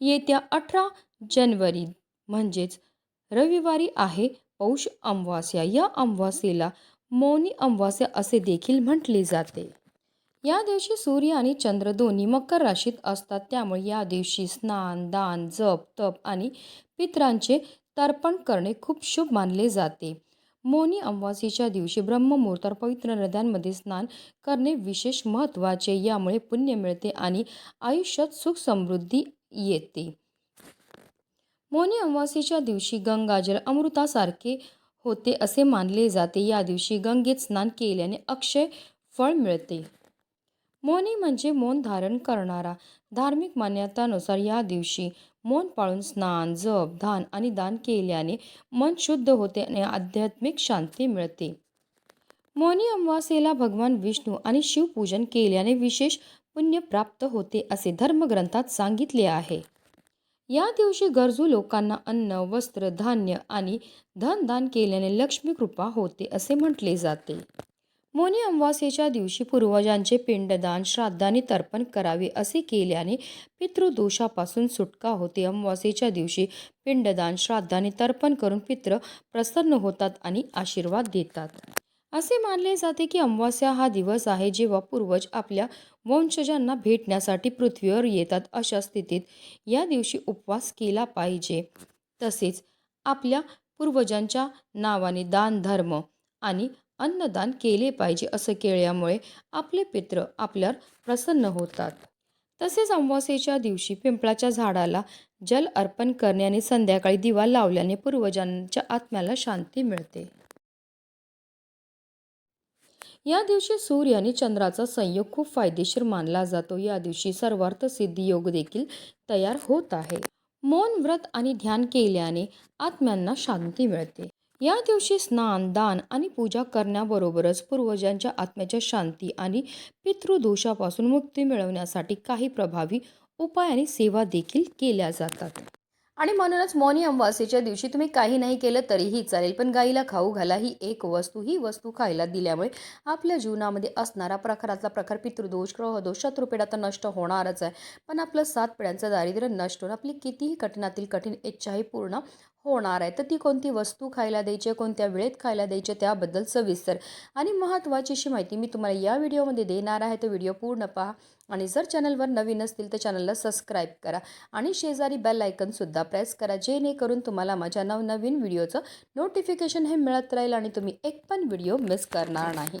येत्या अठरा जानेवारी म्हणजेच रविवारी आहे पौष अमावास्या. या अमावास्येला मौनी अमावास्या असे देखील म्हटले जाते. या दिवशी सूर्य आणि चंद्र दोन्ही मकर राशीत असतात. त्यामुळे या दिवशी स्नान दान जप तप आणि पितरांचे तर्पण करणे खूप शुभ मानले जाते. मौनी अमावास्येच्या दिवशी ब्रह्ममुहूर्तावर पवित्र नद्यांमध्ये स्नान करणे विशेष महत्त्वाचे. यामुळे पुण्य मिळते आणि आयुष्यात सुख समृद्धी येते. मौनी अमावासीच्या दिवशी गंगाजल अमृतासारखे होते असे मानले जाते. या दिवशी गंगेत स्नान केल्याने अक्षय फळ मिळते. मौनी म्हणजे मौन धारण करणारा. धार्मिक मान्यतानुसार या दिवशी मौन पाळून स्नान जप धान आणि दान केल्याने मन शुद्ध होते आणि आध्यात्मिक शांती मिळते. मौनी अमावासेला भगवान विष्णू आणि शिवपूजन केल्याने विशेष पुण्य प्राप्त होते असे धर्मग्रंथात सांगितले आहे. या दिवशी गरजू लोकांना अन्न वस्त्र धान्य आणि धनदान केल्याने लक्ष्मी कृपा होते असे म्हटले जाते. मोनी अमावास्येच्या दिवशी पूर्वजांचे पिंडदान श्राद्धाने तर्पण करावे असे केल्याने पितृदोषापासून सुटका होते. अमावास्येच्या दिवशी पिंडदान श्राद्धाने तर्पण करून पित्र प्रसन्न होतात आणि आशीर्वाद देतात. असे मानले जाते की अमावास्या हा दिवस आहे जेव्हा पूर्वज आपल्या वंशजांना भेटण्यासाठी पृथ्वीवर येतात अशा स्थितीत या दिवशी उपवास केला पाहिजे. तसेच आपल्या पूर्वजांच्या नावाने दान धर्म आणि अन्नदान केले पाहिजे असं केल्यामुळे आपले पित्र आपल्यावर प्रसन्न होतात. तसेच अमावास्येच्या दिवशी पिंपळाच्या झाडाला जल अर्पण करणे आणि संध्याकाळी दिवा लावल्याने पूर्वजांच्या आत्म्याला शांती मिळते. या दिवशी सूर्य आणि चंद्राचा संयोग खूप फायदेशीर मानला जातो. या दिवशी सर्वार्थ सिद्धी योग देखील तयार होत आहे. मौन व्रत आणि ध्यान केल्याने आत्म्यांना शांती मिळते. या दिवशी स्नान दान आणि पूजा करण्याबरोबरच पूर्वजांच्या आत्म्याच्या शांती आणि पितृदोषापासून मुक्ती मिळवण्यासाठी काही प्रभावी उपाय आणि सेवा देखील केल्या जातात. आणि म्हणूनच मौनी अमावास्येच्या दिवशी तुम्ही काही नाही केलं तरीही चालेल पण गाईला खाऊ घाला. ही एक वस्तू ही वस्तू खायला दिल्यामुळे आपल्या जीवनामध्ये असणारा प्रकारातला प्रकार पितृदोष ग्रहदोष शत्रुपेढा तर नष्ट होणारच आहे. पण आपलं सात पिढ्यांचं दारिद्र्य नष्ट होऊन आपली कितीही कठीणातील कठीण इच्छाही पूर्ण होणार आहे. तर ती कोणती वस्तू खायला द्यायची कोणत्या वेळेत खायला द्यायची त्याबद्दल सविस्तर आणि महत्त्वाची अशी माहिती मी तुम्हाला या व्हिडिओमध्ये देणार आहे. तो व्हिडिओ पूर्ण पहा आणि जर चॅनलवर नवीन असतील तर चॅनलला सबस्क्राईब करा आणि शेजारी बेल आयकनसुद्धा प्रेस करा जेणेकरून तुम्हाला माझ्या नवनवीन व्हिडिओचं नोटिफिकेशन हे मिळत राहील आणि तुम्ही एक पण व्हिडिओ मिस करणार नाही.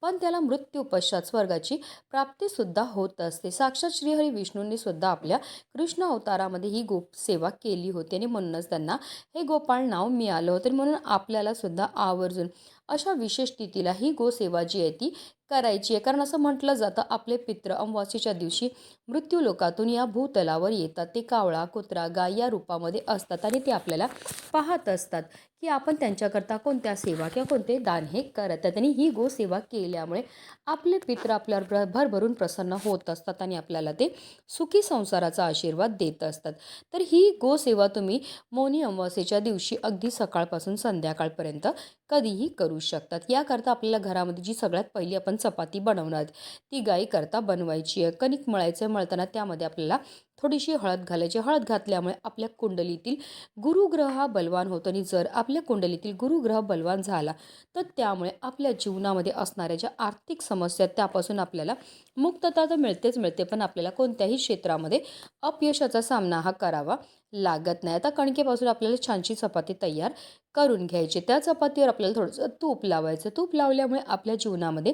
पण त्याला मृत्यू पश्चात स्वर्गाची प्राप्तीसुद्धा होत असते. साक्षात श्रीहरी विष्णूंनी सुद्धा आपल्या कृष्ण अवतारामध्ये ही गोप सेवा केली होती. आणि म्हणूनच त्यांना हे गोपाळ नाव मिळालं होतं. म्हणून आपल्याला सुद्धा आवर्जून अशा विशेष तिथीला ही गोसेवा जी आहे ती करायची आहे. कारण असं म्हटलं जातं आपले पित्र अमवासीच्या दिवशी मृत्यूलोकातून या भूतलावर येतात. ते कावळा कुत्रा गाय या रूपामध्ये असतात आणि ते आपल्याला पाहत असतात की आपण त्यांच्याकरता कोणत्या सेवा किंवा कोणते दान हे करत आहेत. आणि ही गोसेवा केल्यामुळे आपले पित्र आपल्यावर भरभरून प्रसन्न होत असतात आणि आपल्याला ते सुखी संसाराचा आशीर्वाद देत असतात. तर ही गोसेवा तुम्ही मौनी अमावास्येच्या दिवशी अगदी सकाळपासून संध्याकाळपर्यंत कधीही करू करू शकतात. याकरता आपल्याला घरामध्ये जी सगळ्यात पहिली आपण चपाती बनवणार ती गाईकरता बनवायची आहे. कणिक मळायचं मळताना त्यामध्ये आपल्याला थोडीशी हळद घालायची. हळद घातल्यामुळे आपल्या कुंडलीतील गुरुग्रह हा बलवान होतो. आणि जर आपल्या कुंडलीतील गुरुग्रह बलवान झाला तर त्यामुळे आपल्या जीवनामध्ये असणाऱ्या ज्या आर्थिक समस्या त्यापासून आपल्याला मुक्तता तर मिळतेच मिळते पण आपल्याला कोणत्याही क्षेत्रामध्ये अपयशाचा सामना हा करावा लागत नाही. आता कणकेपासून आपल्याला छानशी चपाती तयार करून घ्यायची. त्या चपातीवर आपल्याला थोडंसं तूप लावायचं. तूप लावल्यामुळे आपल्या जीवनामध्ये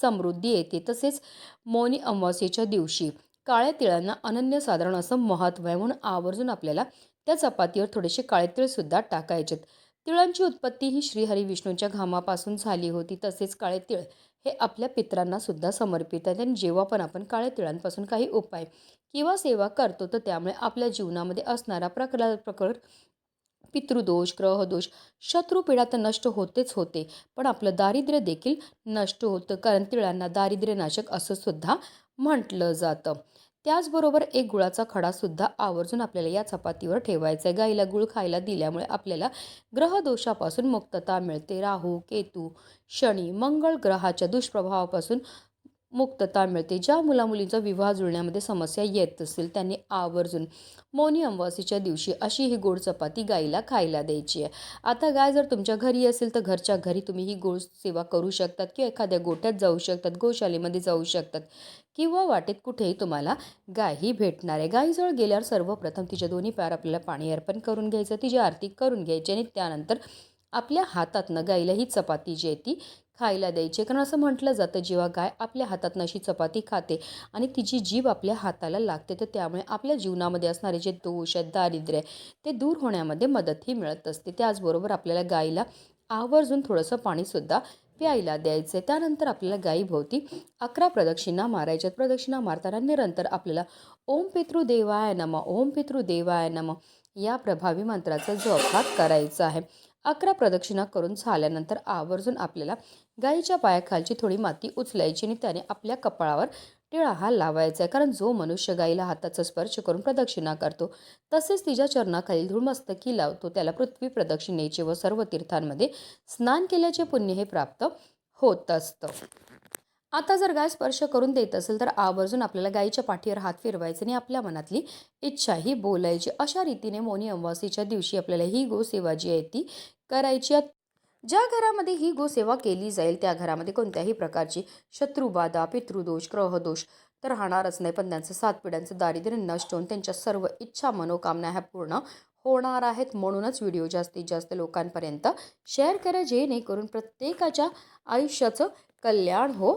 समृद्धी येते. तसेच मौनी अमावस्येच्या दिवशी काळ्या तिळांना अनन्यसाधारण असं महत्त्व आहे म्हणून आवर्जून आपल्याला त्या चपातीवर थोडेसे काळे तिळसुद्धा टाकायचेत. तिळांची उत्पत्ती ही श्रीहरी विष्णूच्या घामापासून झाली होती. तसेच काळे तिळ हे आपल्या पित्रांना सुद्धा समर्पित आहेत. आणि जेव्हा पण आपण काळ्या तिळांपासून काही उपाय किंवा सेवा करतो तर त्यामुळे आपल्या जीवनामध्ये असणारा प्रकार प्रकार पितृदोष ग्रहदोष शत्रुपीडा तर नष्ट होतेच होते. पण आपलं दारिद्र्य देखील नष्ट होतं. कारण तिळांना दारिद्र्यनाशक असं सुद्धा म्हटलं जातं. त्याचबरोबर एक गुळाचा खडासुद्धा आवर्जून आपल्याला या चपातीवर ठेवायचा आहे गाईला गुळ खायला दिल्यामुळे आपल्याला ग्रहदोषापासून मुक्तता मिळते. राहू केतू शनी मंगळ ग्रहाच्या दुष्प्रभावापासून मुक्तता मिळते. ज्या मुलामुलींचा विवाह जुळण्यामध्ये समस्या येत असतील त्यांनी आवर्जून मौनी अमावासीच्या दिवशी अशी ही गोड चपाती गाईला खायला द्यायची आहे. आता गाय जर तुमच्या घरी असेल तर घरच्या घरी तुम्ही ही गोड सेवा करू शकतात किंवा एखाद्या गोठ्यात जाऊ शकतात गोशालेमध्ये जाऊ शकतात किंवा वाटेत कुठेही तुम्हाला गाय ही भेटणार आहे. गायीजवळ गेल्यावर सर्वप्रथम तिच्या दोन्ही पायावर आपल्याला पाणी अर्पण करून घ्यायचं तिची आरती करून घ्यायची आणि त्यानंतर आपल्या हातातनं गाईला ही चपाती जी आहे ती खायला द्यायचे. कारण असं म्हटलं जातं जेव्हा गाय आपल्या हातातनं अशी चपाती खाते आणि तिची जीभ आपल्या हाताला लागते तर त्यामुळे आपल्या जीवनामध्ये असणारे जे दोष आहेत दारिद्र्य आहे ते दूर होण्यामध्ये मदतही मिळत असते. त्याचबरोबर आपल्याला गायीला आवर्जून थोडंसं पाणीसुद्धा प्यायला द्यायचं आहे त्यानंतर आपल्याला गायीभोवती अकरा प्रदक्षिणा मारायच्यात प्रदक्षिणा मारताना निरंतर आपल्याला ओम पितृदेवाय नम ओम पितृदेवाय नम या प्रभावी मंत्राचा जो हा करायचा आहे. अकरा प्रदक्षिणा करून झाल्यानंतर आवर्जून आपल्याला गाईच्या पायाखालची थोडी माती उचलायची आणि त्याने आपल्या कपाळावर टिळा हा लावायचा आहे. कारण जो मनुष्य गाईला हाताचा स्पर्श करून प्रदक्षिणा करतो तसेच तिच्या चरणाखालील धूळमस्तकी लावतो. त्याला पृथ्वी प्रदक्षिणेचे व सर्व तीर्थांमध्ये स्नान केल्याचे पुण्य हे प्राप्त होत असतं. आता जर गाय स्पर्श करून देत असेल तर आवर्जून आपल्याला गायीच्या पाठीवर हात फिरवायचे आणि आपल्या मनातली इच्छाही बोलायची. अशा रीतीने मोनी अमावासीच्या दिवशी आपल्याला ही गोसेवा जी आहे ती करायची ज्या घरामध्ये ही गोसेवा केली जाईल त्या घरामध्ये कोणत्याही प्रकारची शत्रुबाधा पितृदोष ग्रहदोष तर राहणारच नाही. पण त्यांचं सात पिढ्यांचं दारिद्र्य नष्ट होऊन त्यांच्या सर्व इच्छा मनोकामना ह्या पूर्ण होणार आहेत. म्हणूनच व्हिडिओ जास्तीत जास्त लोकांपर्यंत शेअर करा जेणेकरून प्रत्येकाच्या आयुष्याचं कल्याण हो.